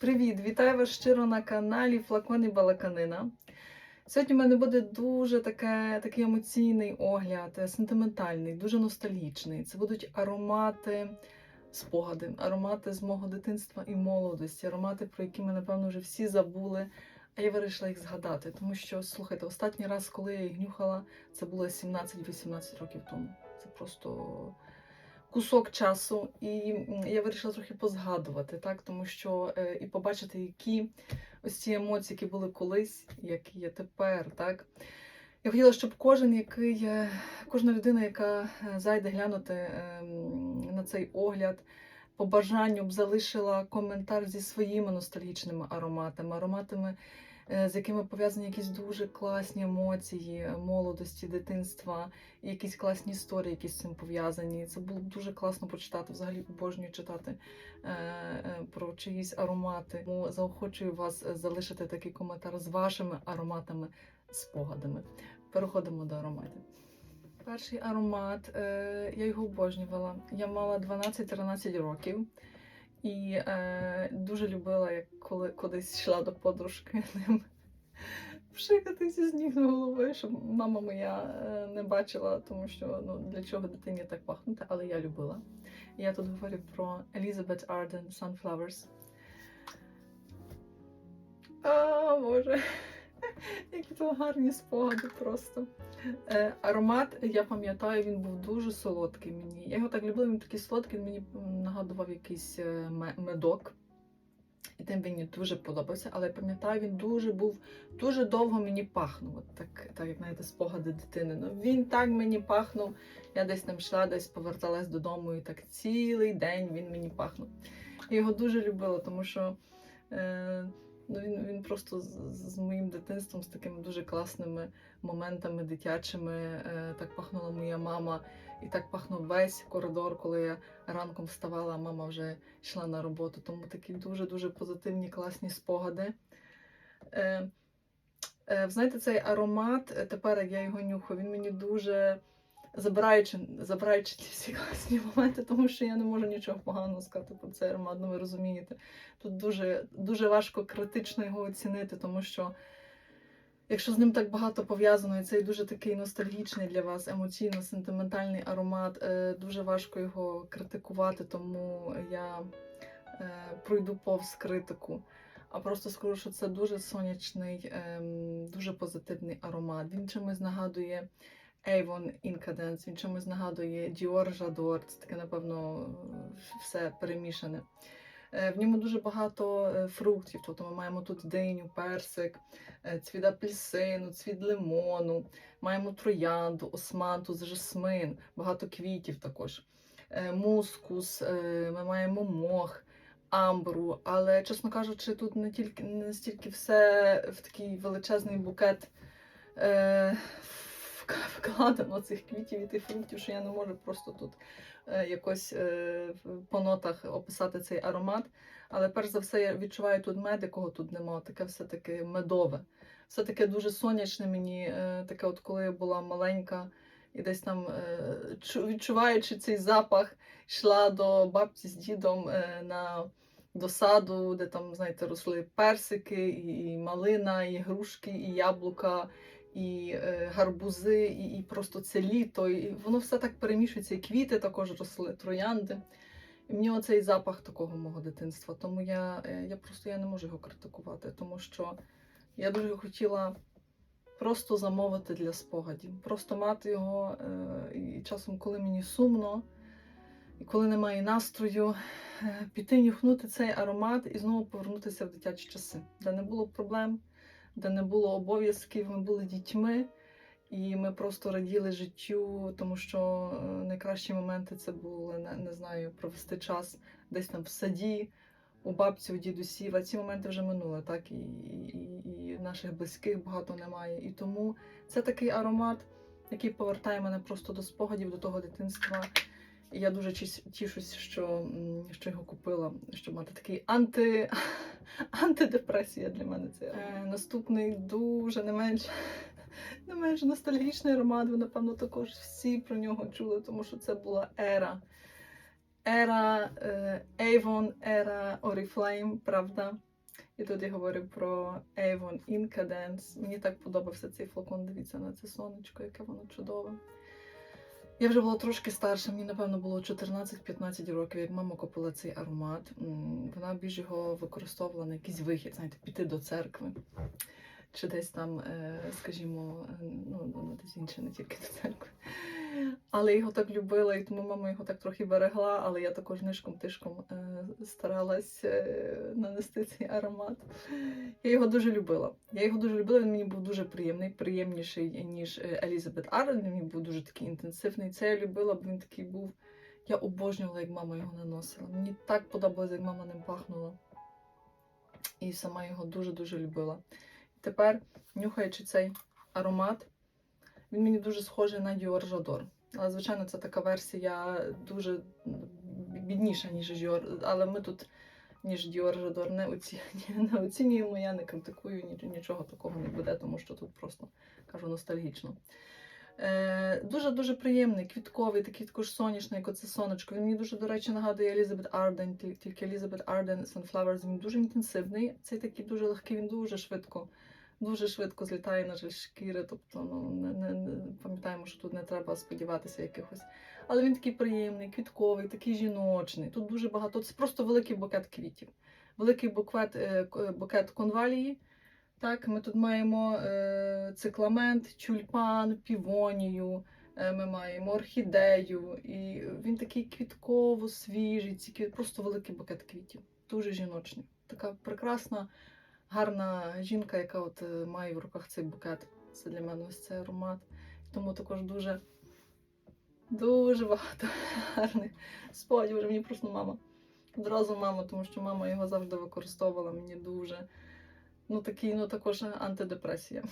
Привіт! Вітаю вас щиро на каналі Флакон і Балаканина. Сьогодні в мене буде дуже таке, такий емоційний огляд, е, сентиментальний, дуже ностальгічний. Це будуть аромати, спогади, аромати з мого дитинства і молодості, аромати, про які ми, напевно, вже всі забули. А я вирішила їх згадати, тому що, слухайте, останній раз, коли я їх нюхала, це було 17-18 років тому. Це просто кусок часу, і я вирішила трохи позгадувати, так тому що е, і побачити, які ось ці емоції, які були колись, які є тепер, так. Я хотіла, щоб кожен, який, е, кожна людина, яка е, зайде глянути е, на цей огляд, по бажанню б залишила коментар зі своїми ностальгічними ароматами, ароматами, з якими пов'язані якісь дуже класні емоції молодості, дитинства, і якісь класні історії, які з цим пов'язані. Це було б дуже класно почитати. Взагалі обожнюю читати е, е, про чиїсь аромати. Тому заохочую вас е, залишити такий коментар з вашими ароматами, спогадами. Переходимо до ароматів. Перший аромат, е, я його обожнювала. Я мала 12-13 років і е, дуже любила, як коли кудись йшла до подружки ним пшикатися з ніг до голови, щоб мама моя е, не бачила, тому що ну, для чого дитині так пахнути, але я любила. Я тут говорю про Elizabeth Arden Sunflowers. А, Боже, які то гарні спогади просто. Е, аромат, я пам'ятаю, він був дуже солодкий мені. Я його так любила, він такий солодкий, він мені нагадував якийсь е, медок. І тим він мені дуже подобався, але пам'ятаю, він дуже був дуже довго мені пахнув. От так, так як знаєте, спогади дитини. Ну він так мені пахнув. Я десь там йшла, десь поверталась додому, і так цілий день він мені пахнув. Я його дуже любила, тому що е, ну, він, він просто з, з моїм дитинством, з такими дуже класними моментами дитячими. Е, так пахнула моя мама, і так пахнув весь коридор, коли я ранком вставала, а мама вже йшла на роботу. Тому такі дуже-дуже позитивні, класні спогади. Е, е, знаєте, цей аромат, е, тепер як я його нюхаю, він мені дуже забираючи, забираючи ті всі класні моменти, тому що я не можу нічого поганого сказати про цей аромат, ну ви розумієте. Тут дуже, дуже важко критично його оцінити, тому що. Якщо з ним так багато пов'язано, і цей дуже такий ностальгічний для вас, емоційно сентиментальний аромат, е, дуже важко його критикувати, тому я е, пройду повз критику. А просто скажу, що це дуже сонячний, ем, дуже позитивний аромат. Він чимось нагадує Avon Incadence, він чимось нагадує Dior J'adore, це таке, напевно, все перемішане. Е, В ньому дуже багато е, фруктів, тобто ми маємо тут диню, персик, е, цвіт апельсину, цвіт лимону, маємо троянду, османтус, жасмин, багато квітів також, мускус, ми маємо мох, амбру. Але, чесно кажучи, тут не тільки не стільки все в такий величезний букет вкладено цих квітів і тих фруктів, що я не можу просто тут е, якось е, по нотах описати цей аромат. Але перш за все я відчуваю тут мед, якого тут нема, таке все таки медове. Все таке дуже сонячне мені, е, таке, от коли я була маленька і десь там відчуваючи цей запах, йшла до бабці з дідом на до саду, де там, знаєте, росли персики, і малина, і грушки, і яблука, і е, гарбузи, і, і просто це літо. І воно все так перемішується, і квіти також росли, троянди. І мені оцей запах такого мого дитинства. Тому я, е, я просто я не можу його критикувати, тому що я дуже хотіла просто замовити для спогадів, просто мати його. е, І часом, коли мені сумно, і коли немає настрою, піти нюхнути цей аромат і знову повернутися в дитячі часи, де не було проблем, де не було обов'язків, ми були дітьми. І ми просто раділи життю, тому що е, найкращі моменти це були не, не знаю, провести час десь там в саді, у бабці, у дідусів. А ці моменти вже минули, так і, і, і наших близьких багато немає. І тому це такий аромат, який повертає мене просто до спогадів, до того дитинства. Я дуже тішусь, що, що його купила, щоб мати такий анти, антидепресія для мене. Це е, наступний дуже не менш не менш ностальгічний аромат. Ви, напевно, також всі про нього чули, тому що це була ера. ера е, Avon, ера Oriflame, правда? І тут я говорю про Avon Incadence. Мені так подобався цей флакон. Дивіться на це сонечко, яке воно чудове. Я вже була трошки старша, мені, напевно, було 14-15 років, як мама купила цей аромат. Вона більш його використовувала на якийсь вихід, знаєте, піти до церкви. Чи десь там, е, скажімо, е, ну, ну, десь інше, не тільки до церкви. Але його так любила, і тому мама його так трохи берегла, але я також нишком-тишком е, старалась е, нанести цей аромат. Я його дуже любила. Я його дуже любила, він мені був дуже приємний, приємніший, ніж е, Елізабет Арден. Він був дуже такий інтенсивний. Це я любила, бо він такий був. Я обожнювала, як мама його наносила. Мені так подобалося, як мама ним пахнула. І сама його дуже-дуже любила. Тепер, нюхаючи цей аромат, він мені дуже схожий на Dior J'adore. Але, звичайно, це така версія дуже бідніша, ніж Dior. Але ми тут, ніж Dior J'adore, не, оці... не оцінюємо, я не критикую, нічого такого не буде, тому що тут просто кажу ностальгічно. Дуже-дуже приємний, квітковий, такий також сонячний, як оце сонечко. Він мені дуже, до речі, нагадує Елізабет Арден, тільки Елізабет Арден Sunflowers, він дуже інтенсивний. Цей такий дуже легкий, він дуже швидко, дуже швидко злітає на жаль шкіри. Тобто, ну не, не, не пам'ятаємо, що тут не треба сподіватися якихось. Але він такий приємний, квітковий, такий жіночний. Тут дуже багато. Це просто великий букет квітів. Великий букет, е, букет конвалії. Так, ми тут маємо е, цикламент, тюльпан, півонію, е, ми маємо орхідею. І він такий квітково свіжий, ці просто великий букет квітів. Дуже жіночний. Така прекрасна, гарна жінка, яка от е, має в руках цей букет. Це для мене ось цей аромат. Тому також дуже, дуже багато гарних спогадів. Вже мені просто мама. Одразу мама, тому що мама його завжди використовувала мені дуже ну такий, ну також антидепресія.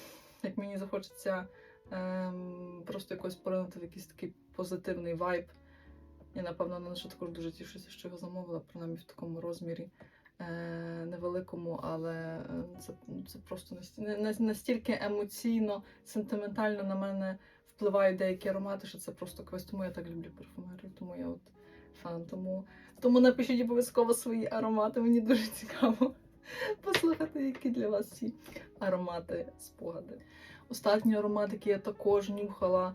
Як мені захочеться ем, просто якось поринути в якийсь такий позитивний вайб. Я, напевно, на що також дуже тішуся, що його замовила, принаймні в такому розмірі невеликому, але е, це, це просто настільки емоційно, сентиментально на мене впливають деякі аромати, що це просто квест. Тому я так люблю парфумерію, тому я от фан. Тому, тому напишіть обов'язково свої аромати, мені дуже цікаво послухати, які для вас ці аромати, спогади. Останній аромат, який я також нюхала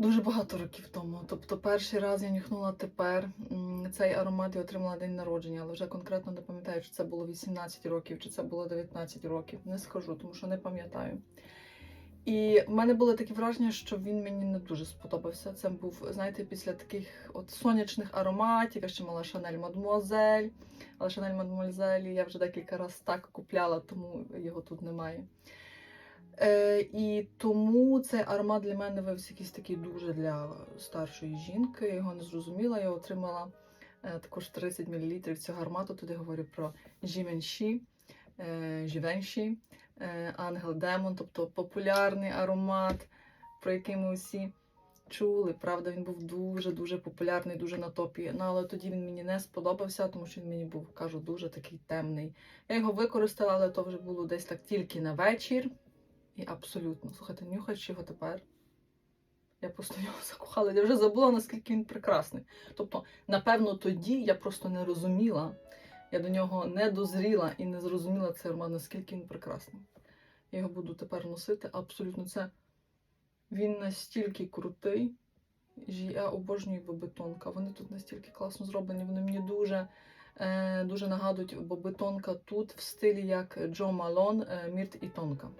дуже багато років тому. Тобто, перший раз я нюхнула тепер. Цей аромат я отримала день народження, але вже конкретно не пам'ятаю, чи це було 18 років, чи це було 19 років. Не скажу, тому що не пам'ятаю. І в мене було таке враження, що він мені не дуже сподобався. Це був, знаєте, після таких от сонячних ароматів. Я ще мала Шанель Мадмуазель. Але Шанель Мадмуазель я вже декілька разів так купляла, тому його тут немає. Е, і тому цей аромат для мене виявився якийсь такий дуже для старшої жінки. Його не зрозуміла. Я отримала е, також 30 мл цього аромату. Туди говорю про Givenchy, е, Givenchy, е, Ангел Демон, тобто популярний аромат, про який ми всі чули. Правда, він був дуже-дуже популярний, дуже на топі. Ну, але тоді він мені не сподобався, тому що він мені був, кажу, дуже такий темний. Я його використала, але то вже було десь так тільки на вечір. І абсолютно, слухайте, нюхаючи його тепер. Я просто в нього закохала. Я вже забула, наскільки він прекрасний. Тобто, напевно, тоді я просто не розуміла. Я до нього не дозріла і не зрозуміла цей аромат, наскільки він прекрасний. Я його буду тепер носити. Абсолютно це. Він настільки крутий. Я обожнюю бобетонка. Вони тут настільки класно зроблені. Вони мені дуже, е, дуже нагадують бобетонка тут в стилі як Джо Малон, е, Мірт і Тонка.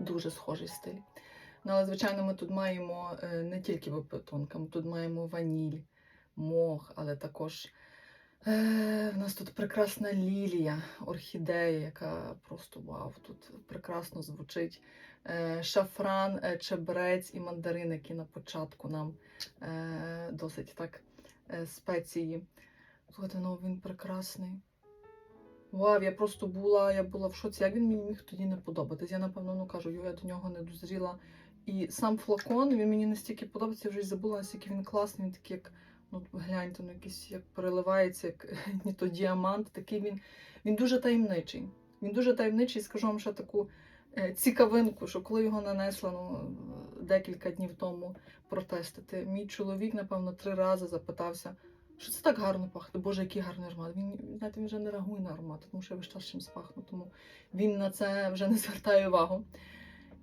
Дуже схожий стиль. Ну, але, звичайно, ми тут маємо е, не тільки бобетонка, ми тут маємо ваніль, мох, але також е, в нас тут прекрасна лілія, орхідея, яка просто вау, тут прекрасно звучить. Е, шафран, е, чебрець і мандарин, які на початку нам е, досить так е, спеції. Слухайте, ну він прекрасний. Вау, я просто була, я була в шоці. Як він мені міг тоді не подобатись? Я напевно ну кажу, «Йо, я до нього не дозріла. І сам флакон він мені настільки подобається, я вже й забула, наскільки він класний, він такий, як ну гляньте, ну якийсь як переливається, як ні то діамант. Такий він, він дуже таємничий. Він дуже таємничий, скажу вам ще таку е, цікавинку, що коли його нанесла ну, декілька днів тому протестити, мій чоловік, напевно, три рази запитався: що це так гарно пахне. Боже, який гарний аромат. Він, знаєте, він вже не реагує на аромат, тому що я весь час чимось пахну, тому він на це вже не звертає увагу.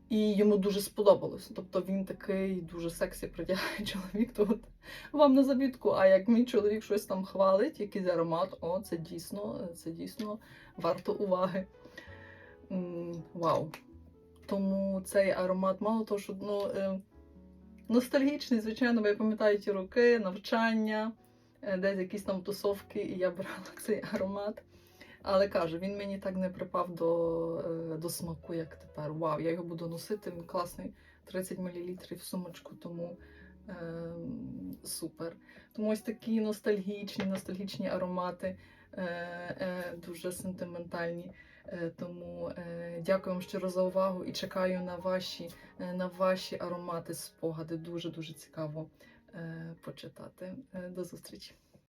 І йому дуже сподобалось. Тобто він такий дуже сексі придягає чоловік. То от вам на забітку. А як мій чоловік щось там хвалить, якийсь аромат, о, це дійсно, це дійсно варто уваги. М, Вау. Тому цей аромат, мало того, що ну, е, ностальгічний, звичайно, бо я пам'ятаю ті роки, навчання, десь якісь там тусовки, і я брала цей аромат. Але кажу, він мені так не припав до, е, до смаку, як тепер. Вау, я його буду носити, він класний, 30 мл в сумочку, тому е, супер. Тому ось такі ностальгічні, ностальгічні аромати, е, е, дуже сентиментальні. Е, Тому е, дякую вам щиро за увагу і чекаю на ваші, е, на ваші аромати, спогади. Дуже дуже цікаво е, почитати. Е, До зустрічі!